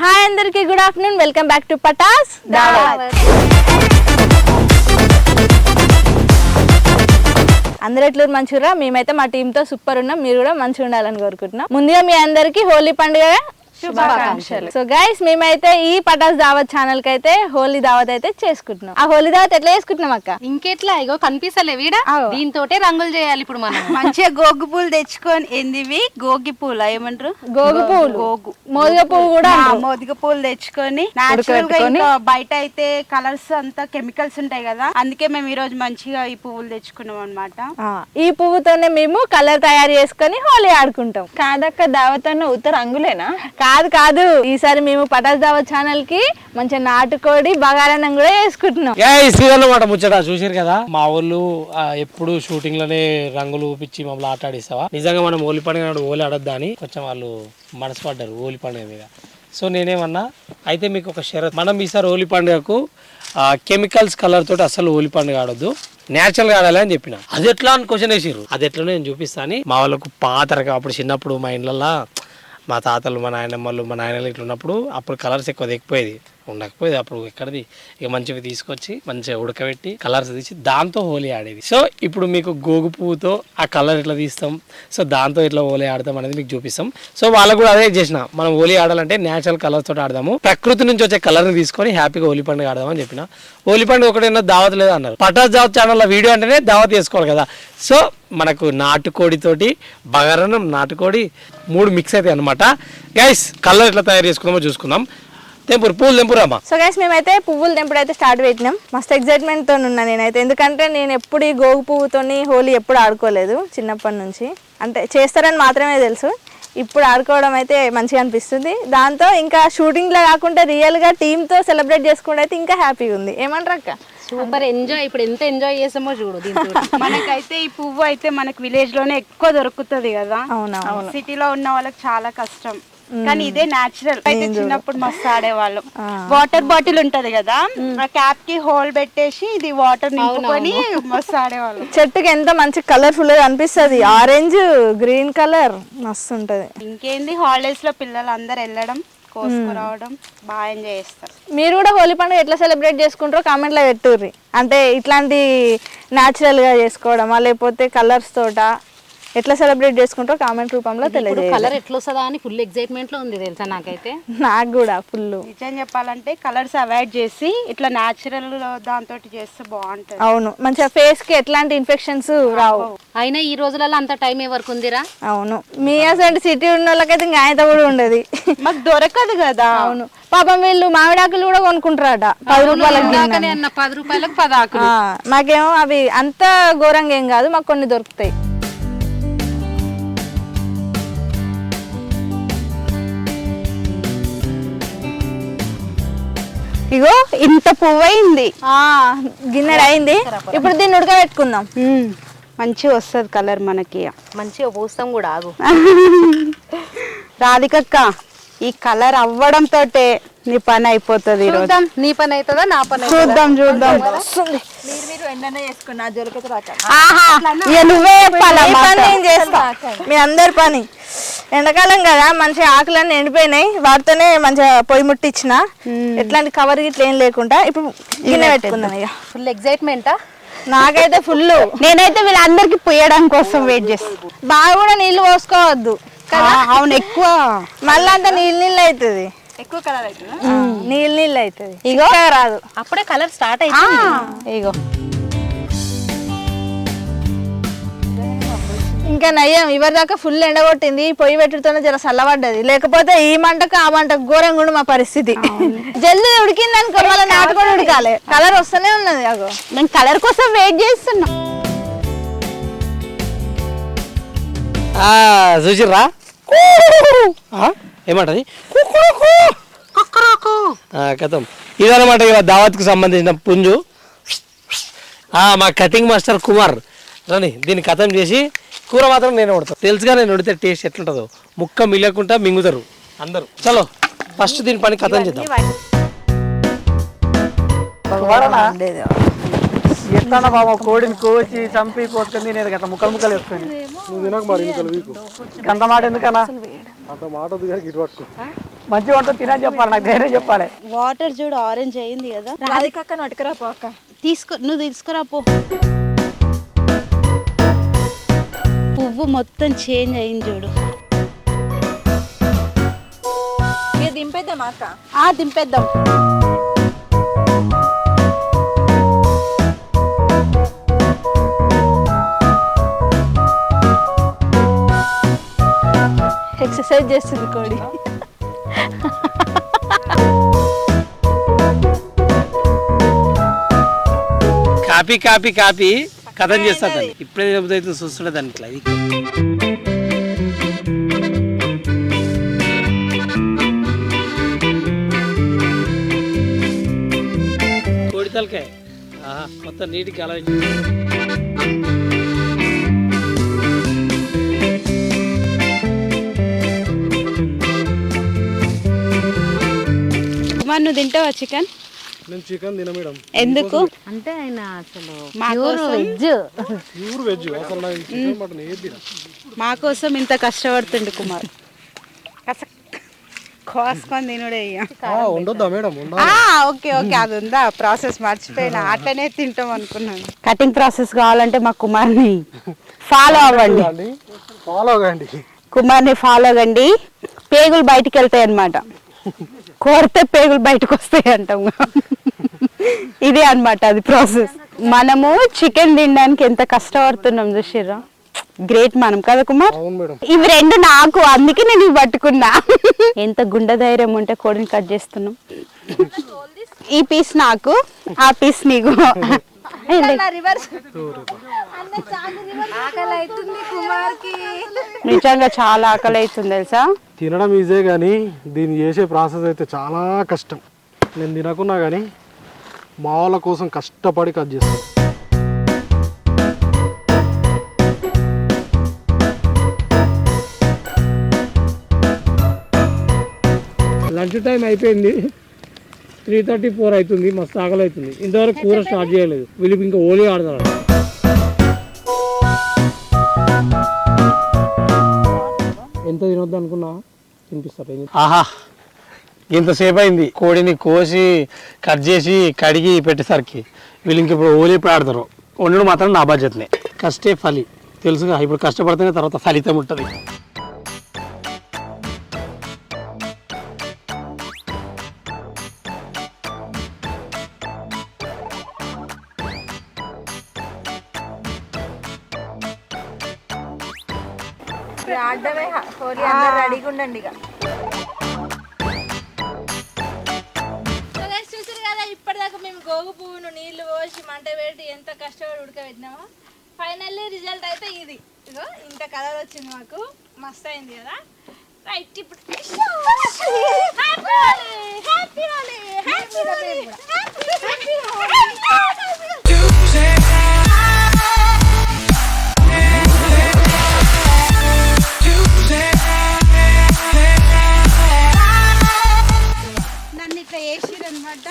Hi అందరికి good afternoon. Welcome back to Patas. అందరూ ఎట్లూరు మంచిగా మేమైతే మా టీంతో సూపర్ ఉన్నాం. మీరు కూడా మంచిగా ఉండాలని కోరుకుంటున్నాం. ముందుగా మీ అందరికి హోలీ పండుగ శుభాకాంక్షలు. సో గైస్ మేమైతే ఈ పటాస్ దావత్ ఛానల్కి అయితే హోలీ దావత్ అయితే చేసుకుంటున్నాం. ఆ హోలీ దావత్ ఎట్లా చేసుకుంటున్నాం అక్క? ఇంకెట్లా? ఇగో కనిపిస్తలే వీడ. దీంతోటే రంగులు చేయాలి ఇప్పుడు మనం. మంచిగా గోగు పూలు తెచ్చుకొని ఏందివి? గోగి పూలు ఏమంటారు? గోగు పూలు. గోగు. మోదుగ పువ్వు కూడా. మోదుగ పూలు తెచ్చుకొని నాచురల్గా. ఇంకా బయట అయితే కలర్స్ అంతా కెమికల్స్ ఉంటాయి కదా అందుకే మేము ఈ రోజు మంచిగా ఈ పువ్వులు తెచ్చుకున్నాం అనమాట ఆ, ఈ పువ్వుతోనే మేము కలర్ తయారు చేసుకొని హోలీ ఆడుకుంటాం. కాదక్క దావత్ అన్న ఉత్తర రంగులేనా? కాదు కాదు. ఈసారి మేము పటాస్ దావా ఛానల్కి మంచిగా నాటుకోడి బగారన్నం కూడా వేసుకుంటున్నాం ఏ ముచ్చట చూసారు కదా? మా వాళ్ళు ఎప్పుడు షూటింగ్లోనే రంగులు ఊపించి మమ్మల్ని ఆట ఆడిస్తావా నిజంగా మనం ఓలి పండుగ నాడు హోలీ ఆడొద్దా అని కొంచెం వాళ్ళు మనసు పడ్డారు హోలీ పండుగ మీద. సో నేనేమన్నా అయితే మీకు ఒక షరత్ మనం ఈసారి ఓలి పండుగకు కెమికల్స్ కలర్ తోటి అసలు ఓలి పండుగ ఆడొద్దు. నేచురల్గా ఆడాలి అని చెప్పిన. అది ఎట్లా అని క్వశ్చన్ వేసారు అది ఎట్లా నేను చూపిస్తాను మా వాళ్ళకు పాత అప్పుడు చిన్నప్పుడు మా ఇండ్లల్లో మా తాతలు మా నాయనమ్మలు మా నాయనలు ఇట్లా ఉన్నప్పుడు అప్పుడు కలర్స్ ఎక్కువ దిగిపోయేది ఉండకపోయేది. అప్పుడు ఎక్కడది? ఇక మంచివి తీసుకొచ్చి మంచిగా ఉడకబెట్టి కలర్స్ తీసి దాంతో హోలీ ఆడేది. సో ఇప్పుడు మీకు గోగు పువ్వుతో ఆ కలర్ ఇట్లా తీస్తాం? సో దాంతో ఇట్లా హోలీ ఆడతాం అనేది మీకు చూపిస్తాం. సో వాళ్ళకు కూడా అదే చేసిన. మనం హోలీ ఆడాలంటే నేచురల్ కలర్స్ తోటి ఆడదాము. ప్రకృతి నుంచి వచ్చే కలర్ని తీసుకొని హ్యాపీగా హోలీ పండుగ ఆడదామని చెప్పిన. హోలీ పండుగ ఒకటైనా దావత్ లేదు అన్నారు? పటాస్ దావత్ ఛానల్లో వీడియో అంటేనే దావత్ చేసుకోవాలి కదా. సో మనకు నాటుకోడితోటి బగరణం నాటుకోడి మూడు మిక్స్ అవుతాయి అనమాట గైస్ కలర్ ఎట్లా తయారు చేసుకుందామో చూసుకుందాం. తెంపురు పూలు తెంపురామా సో గైస్ మేమైతే పువ్వులు తెంపుడు అయితే స్టార్ట్ పెట్టినాం. మస్తు ఎక్సైట్మెంట్తో ఉన్నా నేనైతే. ఎందుకంటే నేను ఎప్పుడు ఈ గోగు పువ్వుతోని హోలీ ఎప్పుడు ఆడుకోలేదు చిన్నప్పటి నుంచి. అంటే చేస్తారని మాత్రమే తెలుసు. ఇప్పుడు ఆడుకోవడం అయితే మంచిగా అనిపిస్తుంది. దాంతో ఇంకా షూటింగ్లో కాకుండా రియల్గా టీమ్తో సెలబ్రేట్ చేసుకుంటే అయితే ఇంకా హ్యాపీగా ఉంది. ఏమంటారు అక్క? సూపర్ ఎంజాయ్ ఇప్పుడు ఎంత ఎంజాయ్ చేసామో చూడు మనకైతే ఈ పువ్వు అయితే మనకి విలేజ్లోనే ఎక్కువ దొరుకుతుంది కదా. అవునవును. సిటీలో ఉన్న వాళ్ళకి చాలా కష్టం. కానీ ఇదే నాచురల్ అయితే చిన్నప్పుడు మస్తు ఆడేవాళ్ళం. వాటర్ బాటిల్ ఉంటది కదా ఆ క్యాప్కి హోల్ పెట్టేసి ఇది వాటర్ నింపుకొని మస్తు ఆడేవాళ్ళం. చెట్టుకి ఎంత మంచి కలర్ఫుల్గా అనిపిస్తుంది. ఆరెంజ్ గ్రీన్ కలర్ మస్తు ఉంటది. ఇంకేంది హాలిడేస్లో పిల్లలు అందరు వెళ్ళడం కోసుకురావడం బాగా ఎంజాయ్ చేస్తారు. మీరు కూడా హోలీ పండుగ ఎట్లా సెలబ్రేట్ చేసుకుంటారో కామెంట్లో పెట్టుర్రి. అంటే ఇట్లాంటి న్యాచురల్గా చేసుకోవడమా లేకపోతే కలర్స్ తోట? ఎట్లా సెలబ్రేట్ చేసుకుంటారో కామెంట్ రూపంలో ఇప్పుడు తెలియజేయాలి కలర్ ఎట్లా వస్తుందా అని ఫుల్ ఎక్సైట్మెంట్లో ఉంది తెలుసా నాకైతే? నాకు కూడా ఫుల్ నిజం చెప్పాలంటే కలర్స్ అవాయిడ్ చేసి ఇట్లా న్యాచురల్ దాంతో చేస్తే బాగుంటది. అవును మంచిగా ఫేస్కి ఎట్లాంటి ఇన్ఫెక్షన్స్ రావు. అయినా ఈ రోజులలో అంత టైం ఎవరికి ఉందిరా? అవును మీ అసలు సిటీ ఉన్న వాళ్ళకైతే ఇంకా ఆయనతో కూడా ఉండదు. మాకు దొరకదు కదా. అవును పాపం వీళ్ళు మామిడాకులు కూడా కొనుక్కుంటారట పది రూపాయలకి పది రూపాయలకు పదాకు ఆ, మాకేమో అవి అంత ఘోరంగా ఏం కాదు మాకు కొన్ని దొరుకుతాయి. ఇగో ఇంత పువ్వు అయింది ఆ, గిన్నెడు అయింది. ఇప్పుడు దీన్ని ఉడకబెట్టుకుందాం. మంచిగా వస్తుంది కలర్ మనకి మంచిగా పోస్తాం కూడా ఆగు. రాధికక్క ఈ కలర్ అవ్వడం తోటే నీ పని అయిపోతుంది చూద్దాం. నీ పని అవుతుందా నా పని చూద్దాం చూద్దాం. మీరు ఎండనే చేసుకున్నా జొరకదు ఆహా ఇక నువ్వే చెప్పాలా మీ. పని నేను చేస్తా. మీ అందరి పని. ఎండాకాలం కదా మంచిగా ఆకులన్నీ ఎండిపోయినాయి. వాటితోనే మంచిగా పొయ్యి ముట్టించిన ఎట్లాంటి కవర్ గిట్ల ఏం లేకుండా ఇప్పుడు గిన్నె పెట్టుకుందాం ఇక. ఫుల్ ఎక్సైట్మెంటా? నాకైతే ఫుల్. నేనైతే వీళ్ళందరికి పోయడం కోసం వెయిట్ చేస్తాను బాగా కూడా నీళ్ళు పోసుకోవద్దు అవును ఎక్కువ. మళ్ళీ అంతా నీళ్ళు నీళ్ళు అవుతుంది. ఎక్కువ కలర్ అవుతుంది? నీళ్ళు నీళ్ళు అవుతుంది. ఇగో. రాదు. అప్పుడే కలర్ స్టార్ట్ అయింది ఇగో. ఇంకా నయ్యం ఇవరి దాకా ఫుల్ ఎండగొట్టింది. పొయ్యి పెట్టుతోనే జర చల్లబడ్డది. లేకపోతే ఈ మంటకు ఆ మంటకు ఘోరంగా ఉండు మా పరిస్థితి. జల్దీ ఉడికింది అనుకో మళ్ళీ నాటుకొని ఉడకాలి. కలర్ వస్తూనే ఉన్నది అగో. నేను కలర్ కోసం వెయిట్ చేస్తున్నా. చూసిర్రా? ఏమంటది? ఆ, కథం. ఇదనమాట ఇక దావత్కు సంబంధించిన పుంజు. ఆ, మా కటింగ్ మాస్టర్ కుమార్. రాని దీన్ని కథం చేసి కూర మాత్రం నేను వండుతాను తెలుసుగా నేను వండితే టేస్ట్ ఎట్లుంటుందో. ముక్క మిగలకుండా మింగుతారు అందరూ. చలో ఫస్ట్ దీని పని కథం చేద్దాం. ఎట్లా బాబా కోడిని కోచి చంపి కోసుకొని తినేది కదా ముక్కలు ముక్కలు వేసుకొని. నువ్వు తినకు మరి ఇంకలు వీకు అంత మాట ఎందుకన్నా? అంత మాట పట్టుకో. మంచిగా ఉంటుంది తినని చెప్పాలి నాకు ధైర్యం చెప్పాలి. వాటర్ చూడు ఆరెంజ్ అయింది కదా. రాధికక్క నటుకురా పోక తీసుకో నువ్వు తీసుకురా పో. పువ్వు మొత్తం చేంజ్ అయింది చూడు. ఇక దింపేద్దాం అక్క? ఆ దింపేద్దాం. ఎక్సర్సైజ్ చేస్తుంది కోడి. Copy copy copy. కథం చేస్తా దాన్ని. ఇప్పుడే చెబుతుంది చూస్తుండే దాన్ని ఇట్లా. ఇది. కోడి తలకాయ. మొత్తం నీటికి ఆలోచించి కుమార్ నువ్వు తింటావా చికెన్? నేను చికెన్ తిన మేడం. ఎందుకు? అంటే ఆయన అసలు మా ప్యూర్ కోసం? వెజ్ ప్యూర్ వెజ్ అసలు నాకు చికెన్ మటన్ ఏది తిన మా కోసం ఇంత కష్టపడుతుండు కుమార్. కస కోసుకొని తినుడే. ఉండొద్దా మేడం? ఉండ ఆ, ఓకే ఓకే అది ఉందా? ప్రాసెస్ మర్చిపోయినా. అట్లనే తింటాం అనుకున్నాను. కటింగ్ ప్రాసెస్ కావాలంటే మా కుమార్ని ఫాలో అవ్వండి. ఫాలో కండి కుమార్ని ఫాలో కండి పేగులు బయటికి వెళ్తాయి అనమాట కోరితే పేగులు బయటకు వస్తాయి అంటాం. ఇదే అన్నమాట అది ప్రాసెస్. మనము చికెన్ తినడానికి ఎంత కష్టపడుతున్నాం చూసిర్రా? గ్రేట్ మనం కదా కుమార్? ఇవి రెండు నాకు అందుకే నేను ఇవి పట్టుకున్నా. ఎంత గుండె ధైర్యం ఉంటే కోడిని కట్ చేస్తున్నాం. ఈ పీస్ నాకు ఆ పీస్ నీకు. నిజంగా చాలా ఆకలి అవుతుంది తెలుసా? తినడం ఈజీ కానీ దీన్ని చేసే ప్రాసెస్ అయితే చాలా కష్టం. నేను తినకున్నా కానీ మా వాళ్ళ కోసం కష్టపడి కట్ చేస్తాను లంచ్ టైం అయిపోయింది. త్రీ థర్టీ ఫోర్ అవుతుంది మస్తు ఆకలి అవుతుంది. ఇంతవరకు కూర స్టార్ట్ చేయలేదు. వీళ్ళు ఇంకా ఓలీ ఆడతారు. ఎంత తినొద్దు అనుకున్నా? తినిపిస్తారు ఆహా ఇంతసేపు అయింది కోడిని కోసి కట్ చేసి కడిగి పెట్టేసరికి వీళ్ళు ఇంక ఇప్పుడు ఓలీ ఇప్పుడు ఆడతారు. వండడం మాత్రం నా బాధ్యతనే కష్టే ఫలి. తెలుసుగా ఇప్పుడు కష్టపడితేనే తర్వాత ఫలితం ఉంటుంది. ఆడమే హోలీ అందరు రెడీగా ఉండండి ఇక. చూసారు కదా ఇప్పటిదాకా మేము గోగు పువ్వును నీళ్ళు పోసి మంట పెట్టి ఎంత కష్టపడి ఉడకబెట్టినామో. ఫైనల్లీ రిజల్ట్ అయితే ఇది. ఇగో ఇంత కలర్ వచ్చింది మాకు. మస్త్ అయింది కదా. రైట్ ఇప్పుడు హ్యాపీ హ్యాపీ హ్యాపీ హ్యాపీ అనమాట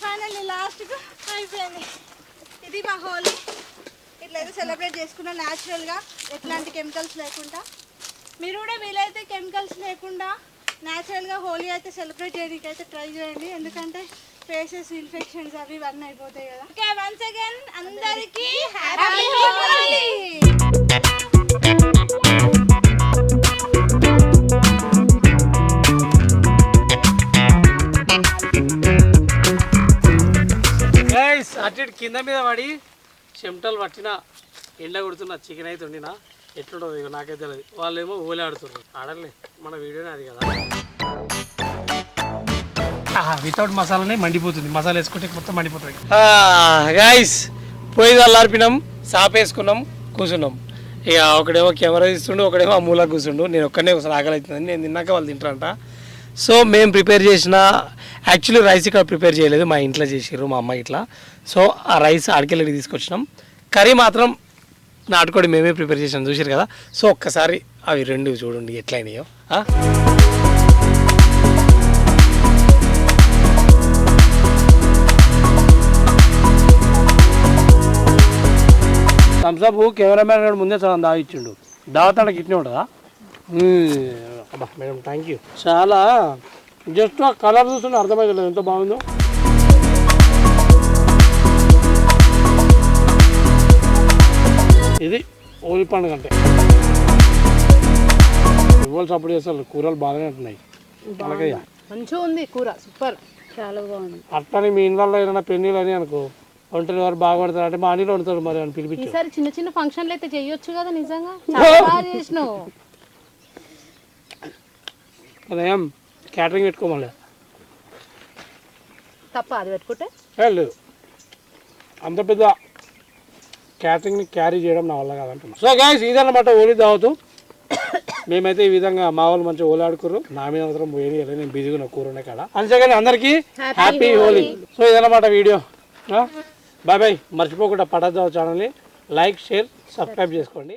ఫైనల్లీ లాస్ట్కు అయిపోయింది. ఇది మా హోలీ. ఇట్లయితే సెలబ్రేట్ చేసుకున్నాం న్యాచురల్గా ఎట్లాంటి కెమికల్స్ లేకుండా. మీరు కూడా వీలైతే కెమికల్స్ లేకుండా న్యాచురల్గా హోలీ అయితే సెలబ్రేట్ చేయడానికి అయితే ట్రై చేయండి. ఎందుకంటే ఫేసెస్ ఇన్ఫెక్షన్స్ అవి ఇవన్నీ అయిపోతాయి కదా. ఓకే వన్స్ అగైన్ అందరికీ హ్యాపీ కింద మీద పడి చెమటలు పట్టిన ఎండ కొడుతున్న చికెన్ అయితే వండినా ఎట్లుంటుంది ఇక నాకైతే తెలియదు వాళ్ళేమో ఓలే ఆడుతున్నారు ఆడలే మన వీడియోనే అది కదా. వితౌట్ మసాలానే మండిపోతుంది. మసాలా వేసుకుంటే మొత్తం మండిపోతుంది గాయస్ పోయి చల్లార్పినాం సాప్ వేసుకున్నాం కూర్చున్నాం. ఇక ఒకడేమో కెమెరా తీస్తుండు ఒకడేమో ఆ మూల కూర్చుండు. నేను ఒక్కనే ఒకసారి ఆకలి అవుతుంది నేను తిన్నాక వాళ్ళు తింటారంట. సో మేము ప్రిపేర్ చేసిన యాక్చువల్లీ రైస్ ఇక్కడ ప్రిపేర్ చేయలేదు మా ఇంట్లో చేసిర్రు మా అమ్మ ఇట్లా. సో ఆ రైస్ అడికెళ్ళి తీసుకొచ్చినాం. కర్రీ మాత్రం నాటుకోడి మేమే ప్రిపేర్ చేసాం చూసారు కదా. సో ఒక్కసారి అవి రెండు చూడండి ఎట్లయినాయో? థమ్స్అప్ కెమెరామ్యాన్ ముందే చాలా దాగా ఇచ్చిండు. దావతాడకి ఇట్నే ఉంటుందా. అబ్బా మేడం థ్యాంక్ యూ చాలా జస్ట్ ఆ కలర్ చూస్తుంటే అర్థమైతలేదు ఎంత బాగుందో. ఇది హోలీ పండుగ అంటే. ఇవ్వాలి సపోర్ట్ చేస్తారు కూరలు బాగానే ఉంటున్నాయి. అలాగే. మంచిగా ఉంది కూర సూపర్. చాలా బాగుంది. అట్లని మీ ఇళ్ళల్లో ఏదైనా పెళ్ళిళ్ళు అని అనుకో వంటలు వారు బాగా పడతారు అంటే మా అనిలో వండుతారు మరి అని పిలిపించు ఈసారి చిన్న చిన్న ఫంక్షన్లు అయితే చెయ్యొచ్చు కదా నిజంగా. చాలా బాగా చేసినావు. ఉదయం క్యాటరింగ్ పెట్టుకోమలే. తప్ప అది పెట్టుకుంటే? లేదు. అంత పెద్ద క్యాటరింగ్ని క్యారీ చేయడం నా వల్ల కాదంటున్నా. సో గాయస్ ఇదన్నమాట ఓలి దావతు. మేమైతే ఈ విధంగా మా వాళ్ళు మంచిగా ఓలి ఆడుకుర్రు నా మీద మాత్రం పోయి నేను బిజీగా ఉన్న కూర కాడ. అంతేగాని అందరికీ హ్యాపీ హోలీ సో ఇదన్నమాట వీడియో. బాయ్ బాయ్ మర్చిపోకుండా పడద్దావు ఛానల్ని లైక్ షేర్ సబ్స్క్రైబ్ చేసుకోండి.